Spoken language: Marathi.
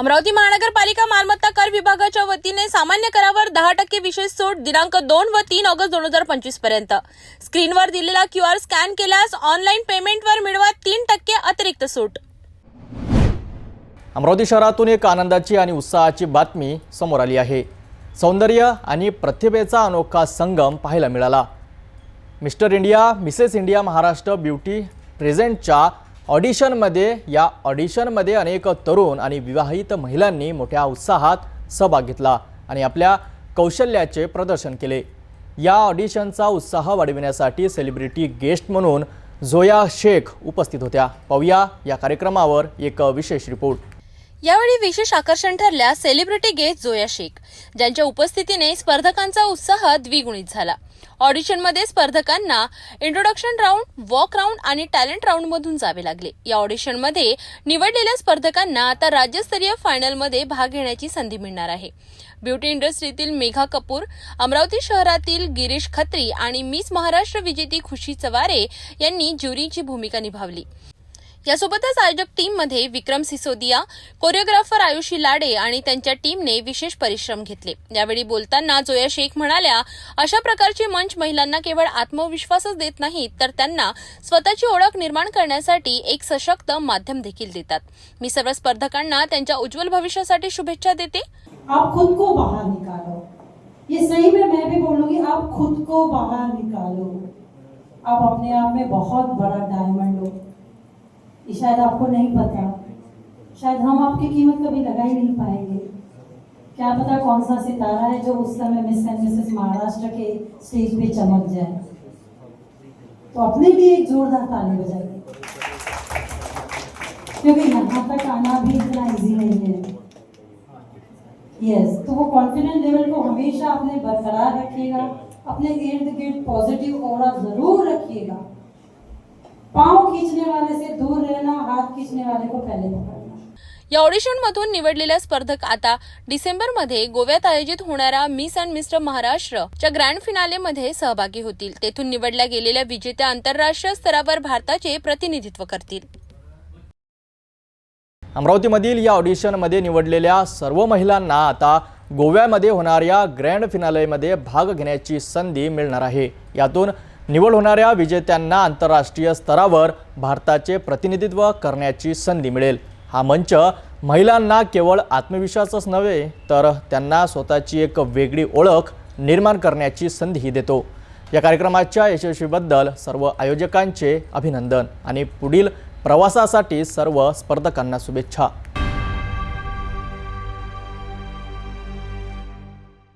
अमरावती महानगरपालिका मालमत्ता कर विभागाच्या वतीने सामान्य करावर दहा टक्के विशेष सूट दिनांक दोन व तीन ऑगस्ट दोन हजार पंचवीसपर्यंत. स्क्रीनवर दिलेला क्यू आर स्कॅन केल्यास ऑनलाईन पेमेंटवर मिळवा तीन टक्के अतिरिक्त सूट. अमरावती शहरातून एक आनंदाची आणि उत्साहाची बातमी समोर आली आहे. सौंदर्य आणि प्रतिभेचा अनोखा संगम पाहायला मिळाला. Mr India Mrs India Maharashtra beauty प्रेझेंटच्या ऑडिशनमध्ये या ऑडिशनमध्ये अनेक तरुण आणि विवाहित महिलांनी मोठ्या उत्साहात सहभाग घेतला आणि आपल्या कौशल्याचे प्रदर्शन केले. या ऑडिशनचा उत्साह वाढविण्यासाठी सेलिब्रिटी गेस्ट म्हणून झोया शेख उपस्थित होत्या. पाहूया या कार्यक्रमावर एक विशेष रिपोर्ट. यावेळी विशेष आकर्षण ठरल्या सेलिब्रिटी गेस्ट जोया शेख ज्यांच्या उपस्थितीने स्पर्धकांचा उत्साह द्विगुणित झाला. ऑडिशनमध्ये स्पर्धकांना इंट्रोडक्शन राऊंड वॉक राऊंड आणि टॅलेंट राऊंडमधून जावे लागले. या ऑडिशनमध्ये निवडलेल्या स्पर्धकांना आता राज्यस्तरीय फायनलमध्ये भाग घेण्याची संधी मिळणार आहे. ब्युटी इंडस्ट्रीतील मेघा कपूर अमरावती शहरातील गिरीश खत्री आणि मिस महाराष्ट्र विजेती खुशी चवारे यांनी ज्युरीची भूमिका निभावली. यासोबतच आयोजक टीममध्ये विक्रम सिसोदिया कोरिओग्राफर आयुषी लाडे आणि त्यांच्या टीमने विशेष परिश्रम घेतले. यावेळी बोलताना जोया शेख म्हणाल्या अशा प्रकारचे मंच महिलांना केवळ आत्मविश्वासच देत नाहीत तर त्यांना स्वतःची ओळख निर्माण करण्यासाठी एक सशक्त माध्यम देखील देतात. मी सर्व स्पर्धकांना त्यांच्या उज्ज्वल भविष्यासाठी शुभेच्छा देते. आप खुद को बाहर निकालो। ये सही में मैं भी बोलूंगी आप खुद को बाहर निकालो। आप अपने आप में बहुत बड़ा डायमंड हो। ये शायद आपको नहीं पता। शायद हम आपकी कीमत कभी लगा ही नहीं पाएँगे। क्या पता कौन सा सितारा है जो उस समय मिस एंड मिसेस महाराष्ट्र के स्टेज पे चमक जाए। तो अपने लिए एक जोरदार ताली बजाइए। क्योंकि यहाँ तक आना भी इतना इजी नहीं है। यस तो वो कॉन्फिडेंट लेवल को हमेशा अपने बरकरार रखिएगा, अपने इर्द गिर्द पॉजिटिव और ज़रूर रखिएगा। पाँव खींचने वाले से दूर रहना हाथ खींचने वाले को पहले पकड़ना। या ऑडिशनमधून निवडलेल्या स्पर्धक आता डिसेंबरमध्ये गोव्यात आयोजित होणाऱ्या मिस अँड मिस्टर महाराष्ट्रच्या ग्रँड फिनालेमध्ये सहभागी होतील. तेथून निवडल्या गेलेल्या विजेत्या आंतरराष्ट्रीय स्तरावर भारताचे प्रतिनिधित्व करतील. अमरावतीमधील या ऑडिशनमध्ये निवडलेल्या सर्व महिलांना आता गोव्यामध्ये होणाऱ्या ग्रँड फिनालेमध्ये भाग घेण्याची संधी मिळणार आहे. यातून निवड होणाऱ्या विजेत्यांना आंतरराष्ट्रीय स्तरावर भारताचे प्रतिनिधित्व करण्याची संधी मिळेल. हा मंच महिलांना केवळ आत्मविश्वासच नव्हे तर त्यांना स्वतःची एक वेगळी ओळख निर्माण करण्याची संधीही देतो. या कार्यक्रमाच्या यशस्वीबद्दल सर्व आयोजकांचे अभिनंदन आणि पुढील प्रवासासाठी सर्व स्पर्धकांना शुभेच्छा.